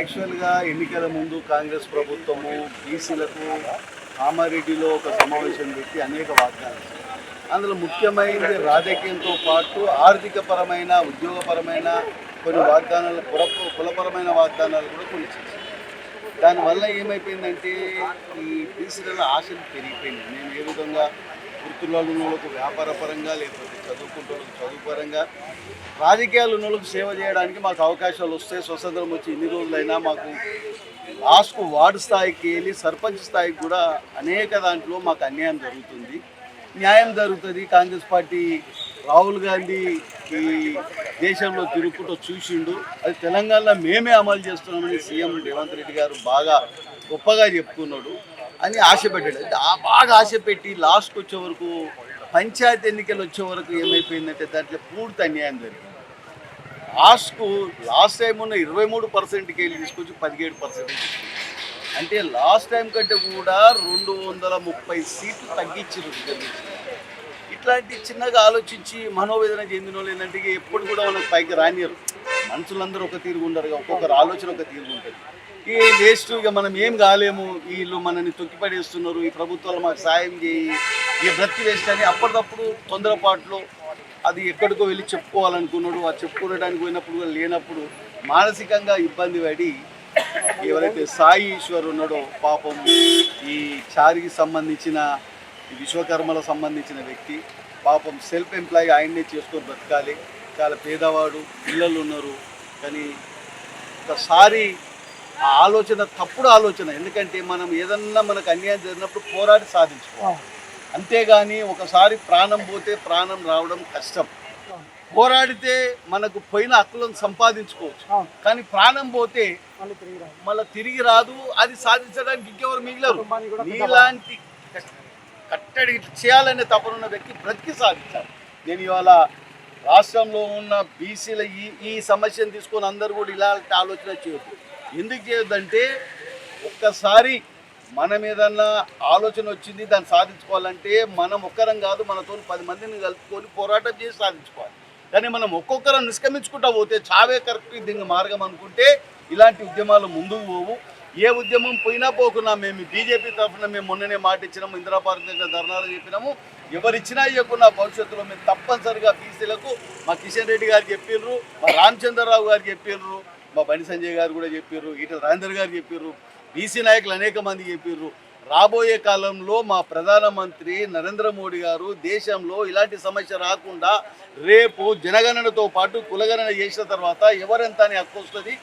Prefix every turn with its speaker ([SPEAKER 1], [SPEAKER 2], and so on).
[SPEAKER 1] యాక్చువల్గా ఎన్నికల ముందు కాంగ్రెస్ ప్రభుత్వము బీసీలకు కామారెడ్డిలో ఒక సమావేశం పెట్టి అనేక వాగ్దానాలు అందులో ముఖ్యమైనది రాజకీయంతో పాటు ఆర్థికపరమైన ఉద్యోగపరమైన కొన్ని వాగ్దానాలు కుల కులపరమైన వాగ్దానాలు కూడా కొన్ని చేశారు. దానివల్ల ఏమైపోయిందంటే ఈ బీసీలలో ఆశలు పెరిగిపోయింది మేము ఏ విధంగా వృత్తులలో ఉన్నోళ్ళకు వ్యాపార పరంగా లేకపోతే చదువుకుంటే చదువు పరంగా రాజకీయాలు ఉన్నోళ్ళకు సేవ చేయడానికి మాకు అవకాశాలు వస్తాయి. స్వతంత్రం వచ్చి ఇన్ని రోజులైనా మాకు లాస్ట్కు వార్డు స్థాయికి వెళ్ళి సర్పంచ్ స్థాయికి కూడా అనేక దాంట్లో మాకు అన్యాయం జరుగుతుంది. న్యాయం జరుగుతుంది. కాంగ్రెస్ పార్టీ రాహుల్ గాంధీ ఈ దేశంలో తిరుగుకుంటూ చూసిండు. అది తెలంగాణలో మేమే అమలు చేస్తున్నామని సీఎం రేవంత్ రెడ్డి గారు బాగా గొప్పగా చెప్పుకున్నాడు. అని ఆశ పెట్టాడు ఆ బాగా ఆశ పెట్టి లాస్ట్కి వచ్చే వరకు పంచాయతీ ఎన్నికలు వచ్చే వరకు ఏమైపోయిందంటే దాంట్లో పూర్తి అన్యాయం జరిగింది. లాస్ట్కు లాస్ట్ టైం ఉన్న ఇరవై మూడు పర్సెంట్కి వెళ్ళి తీసుకొచ్చి పదిహేడు పర్సెంట్ అంటే లాస్ట్ టైం కంటే కూడా రెండు వందల ముప్పై సీట్లు తగ్గించారు ఇట్లాంటి చిన్నగా ఆలోచించి మనోవేదన చెందిన వాళ్ళు ఏంటంటే ఎప్పుడు కూడా మనకు పైకి రానియరు. మనుషులందరూ ఒక తీరుగా ఉండరు ఒక్కొక్కరు ఆలోచన ఒక తీరుగా ఉంటుంది. ఈ వేస్ట్ ఇక మనం ఏం కాలేము. వీళ్ళు మనల్ని తొక్కిపడేస్తున్నారు. ఈ ప్రభుత్వాలు మాకు సాయం చేయి. ఈ బ్రతికి వేస్ట్ అని అప్పటికప్పుడు తొందరపాటులో అది ఎక్కడికో వెళ్ళి చెప్పుకోవాలనుకున్నాడు. ఆ చెప్పుకోవడానికి పోయినప్పుడు కూడా లేనప్పుడు మానసికంగా ఇబ్బంది పడి ఎవరైతే సాయి ఈశ్వర్ ఉన్నాడో పాపం ఈ చారికి సంబంధించిన ఈ విశ్వకర్మలకు సంబంధించిన వ్యక్తి పాపం సెల్ఫ్ ఎంప్లాయీ ఆయన్నే చేసుకొని బ్రతకాలి. చాలా పేదవాడు పిల్లలు ఉన్నారు. కానీ ఒకసారి ఆ ఆలోచన తప్పుడు ఆలోచన. ఎందుకంటే మనం ఏదన్నా మనకు అన్యాయం జరిగినప్పుడు పోరాడి సాధించుకోవాలి. అంతేగాని ఒకసారి ప్రాణం పోతే ప్రాణం రావడం కష్టం. పోరాడితే మనకు పోయిన హక్కులను సంపాదించుకోవచ్చు. కానీ ప్రాణం పోతే
[SPEAKER 2] మళ్ళీ తిరిగి రాదు.
[SPEAKER 1] అది సాధించడానికి ఇంకెవరు మిగిలరు. నీలాంటి కష్ట- కట్టడి చేయాలనే తపనున్న వ్యక్తి బ్రతికి సాధించాలి. నేను ఇవాళ రాష్ట్రంలో ఉన్న బీసీల ఈ ఈ సమస్యను తీసుకొని అందరూ కూడా ఇలాంటి ఆలోచన చేయొద్దు. ఎందుకు చేయొద్దంటే ఒక్కసారి మనం ఏదన్నా ఆలోచన వచ్చింది దాన్ని సాధించుకోవాలంటే మనం ఒక్కరం కాదు మనతో పది మందిని కలుపుకొని పోరాటం చేసి సాధించుకోవాలి. కానీ మనం ఒక్కొక్కరం నిష్క్రమించుకుంటా పోతే చావే కరెక్ట్ దీనికి మార్గం అనుకుంటే ఇలాంటి ఉద్యమాలు ముందుకు పోవు. ఏ ఉద్యమం పోయినా పోకున్నా మేము బీజేపీ తరఫున మేము మొన్ననే మాట ఇచ్చినాము ఇందిరా పార్క్ దగ్గర ధర్నాలు చెప్పినాము. ఎవరిచ్చినా ఇవ్వకుండా భవిష్యత్తులో మేము తప్పనిసరిగా బీసీలకు మా కిషన్ రెడ్డి గారు చెప్పిర్రు మా రామచంద్రరావు గారు చెప్పిర్రు మా బండి సంజయ్ గారు కూడా చెప్పిర్రు ఈట రాజేందర్ గారు చెప్పిర్రు బీసీ నాయకులు అనేక మంది చెప్పిర్రు. రాబోయే కాలంలో మా ప్రధానమంత్రి నరేంద్ర మోడీ గారు దేశంలో ఇలాంటి సమస్య రాకుండా రేపు జనగణనతో పాటు కులగణన చేసిన తర్వాత ఎవరెంత అని హక్కు వస్తుంది?